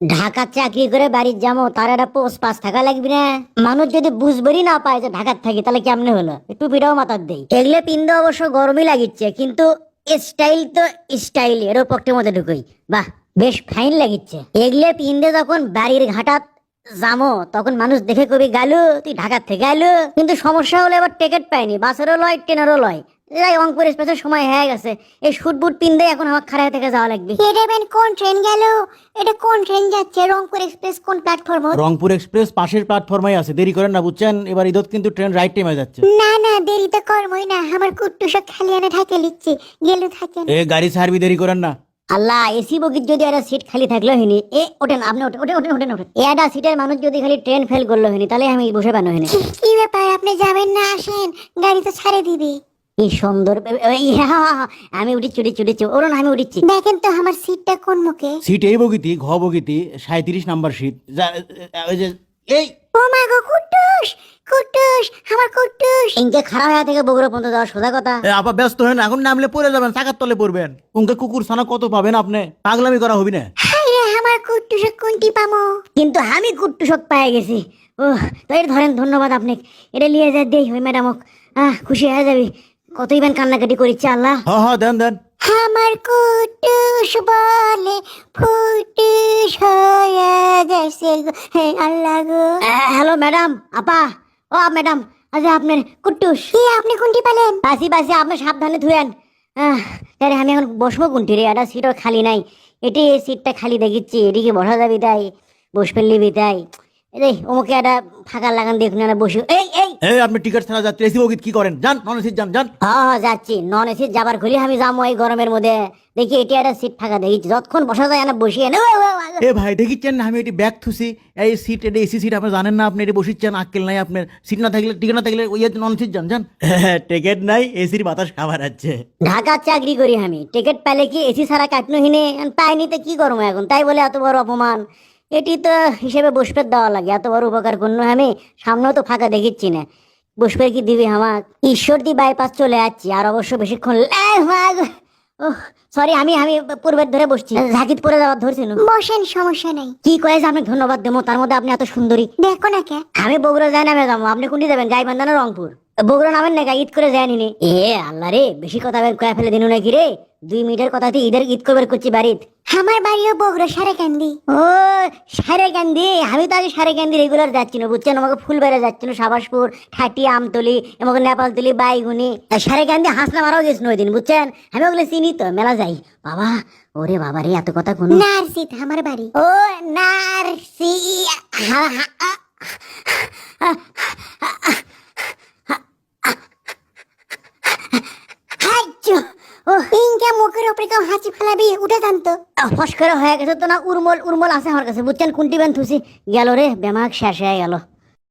ঢাকা চাকরি করে বাড়ির যাব তার একটা পোস্ট পাস থাকা লাগবে না। মানুষ যদি বুঝবেরই না পায় যে ঢাকার থাকি, তাহলে কেমনে হলো? টুপিটাও মাথার দেই। এগুলো পিন্দে অবশ্য গরমই লাগিচ্ছে, কিন্তু স্টাইল তো স্টাইল এরও পক্ষের মধ্যে ঢুকই। বাহ, বেশ ফাইন লাগিচ্ছে। এগুলো পিন্দে যখন বাড়ির ঘাটাত যামো তখন মানুষ দেখে কবি, গালু, তুই ঢাকার থেকে আলু? কিন্তু সমস্যা হলো এবার টিকিট পাইনি, বাসেরও লয়, ট্রেনেরও লয়। যাই রংপুর এক্সপ্রেসের সময় হয়ে গেছে। এই শুট বুট পিন্দে এখন আমার খারাপ থেকে যাওয়া লাগবে। এটা বেন কোন ট্রেন গেল? এটা কোন ট্রেন যাচ্ছে? রংপুর এক্সপ্রেস কোন প্ল্যাটফর্ম রংপুর এক্সপ্রেস পাশের প্ল্যাটফর্মে আছে। দেরি করেন না বুঝছেন? এবার ঈদত কিন্তু ট্রেন রাইট টাইমে যাচ্ছে। না না দেরি তো কর্মই না। আমার কুট্টু সব খালি আনে ঢাকে লিখছে। গেলু থাকেন। এ গাড়ি ছাড়বি দেরি করেন না। আল্লাহ এসি বগির যদি একটা সিট খালি থাকল হিনি এ ওঠেন আপনি ওঠেন ওঠেন ওঠেন ওঠেন। ওঠেন একটা সিটের মানুষ যদি খালি ট্রেন ফেল করল হিনি তাহলে আমি বসে পানো হিনি কি- কি ব্যাপার? আপনি যাবেন না আসেন। গাড়ি তো ছাড়ে দিবে। কি সুন্দর আমি আমি দেখেন তো আমার সিটটা কোন মুখে? সিট এই বগিতি ঘ বগিতি সাঁত্রিশ নাম্বার সিট। ওই যে এই। ও মা গো আমার ইনকে খারাপ হয়ে থেকে বগুড়া পর্যন্ত যাওয়া সোজা কথা। এ, আপা ব্যস্ত হন এখন নামলে পড়ে যাবেন চাকার তলে পড়বেন। উনকে কুকুর ছানা কত পাবেন আপনি? পাগলামি করা হবি না। আমার কুট্টুস কোনটি পামো? কিন্তু আমি কুট্টু শোক পেয়ে গেছি। ও তো ধরেন ধন্যবাদ আপনি এটা নিয়ে যা দেই ওই ম্যাডামক। আহ খুশি হয়ে যাবি। কতই বেন কান্নাকাটি করিচ্ছে আল্লাহ? হ হ দেন দেন। আমার কুটুস বলে ফুটুস হয়ে গেছে গো। হে আল্লাহ গো। Hello madam. আপা ও ম্যাডাম আচ্ছা আপনার কুট্টুস কি আপনি কোনটি পেলেন? বাসি বাসি আপনি সাবধানে ধুয়েন। আহ, তাহলে আমি এখন বসবো কোনটি রে? একটা সিটও খালি নাই। এটি এই সিটটা খালি দেখিচ্ছি। এদিকে বসা যাবি তাই বস ফেললিবি তাই। এই অমুকে একটা ফাঁকা লাগান দেখুন একটা বসে এই এই আপনি টিকিট ছাড়া যাত্রী এসি বগিত কি করেন? যান নন এসি যান যান। হ্যাঁ হ্যাঁ যাচ্ছি। নন এসি যাবার খুলি আমি যাব এই গরমের মধ্যে। দেখি এটি একটা সিট ফাঁকা দেখিচ্ছি যতক্ষণ বসা যায় না বসিয়ে নে এ ভাই দেখিচ্ছেন না আমি এটি ব্যাগ থুসি। এই সিট এটা এসি সিট আপনি জানেন না আপনি এটি বসিচ্ছেন আক্কেল নাই আপনার। সিট না থাকলে টিকিট না থাকলে ওই নন সিট যান যান। টিকিট নাই এসির বাতাস খাবার আছে। ঢাকার চাকরি করি আমি। টিকিট পেলে কি এসি ছাড়া কাটনো হিনে? পাইনি তো কি করব এখন? তাই বলে এত বড় অপমান। এটি তো হিসেবে বসপের দেওয়া লাগে। এত বড় উপকার করল আমি সামনেও তো ফাঁকা দেখিচ্ছি না। বসপের কি দিবি আমার ঈশ্বর দি বাইপাস চলে যাচ্ছি আর অবশ্য বেশিক্ষণ সরি আমি আমি পূর্বের ধরে বসছি। ঝাঁকিত পরে যাওয়ার ধরছি বসেন সমস্যা নেই। কি কয়েছে আপনি ধন্যবাদ দেবো তার মধ্যে আপনি এত সুন্দরী। দেখো না কে। আমি বগুড়া যাই নামে যাব আপনি কোনটি যাবেন গাইবান্ধা না রংপুর? বগুড়া নামেন না ঈদ করে যায়নি এ আল্লাহ রে বেশি কথা কয়ে ফেলে দিনু নাকি রে? দুই মিনিটের কথাতে ঈদের ঈদ করবার করছি বাড়িত আমার বাড়িও বগুড়া সারে কান্দি। ও সারে ক্যান্দি আমি তো আগে সারে ক্যান্দি রেগুলার যাচ্ছি না বুঝছেন? আমাকে ফুল বেড়ে যাচ্ছিল সাবাসপুর ঠাটি আমতলি আমাকে নেপালতলি বাইগুনি। সারে ক্যান্দি হাসনা মারাও গেছিল ওই দিন বুঝছেন? আমি ওগুলো চিনি তো মেলা যাই। বাবা ওরে বাবা রে এত কথা কোনো নার্সিত আমার বাড়ি। ও নার্সি হা, হা, আ, হাইচু, ও ইনকে মুখের উপরে কেউ হাঁচি ফেলাবি, উঠে জানতো ফস করে হয়ে গেছে তো না, উর্মল উর্মল আছে আমার কাছে। বুঝছেন, কুন্টি বেন থুসি গেল রে, বেমাক শেষ হয়ে গেল।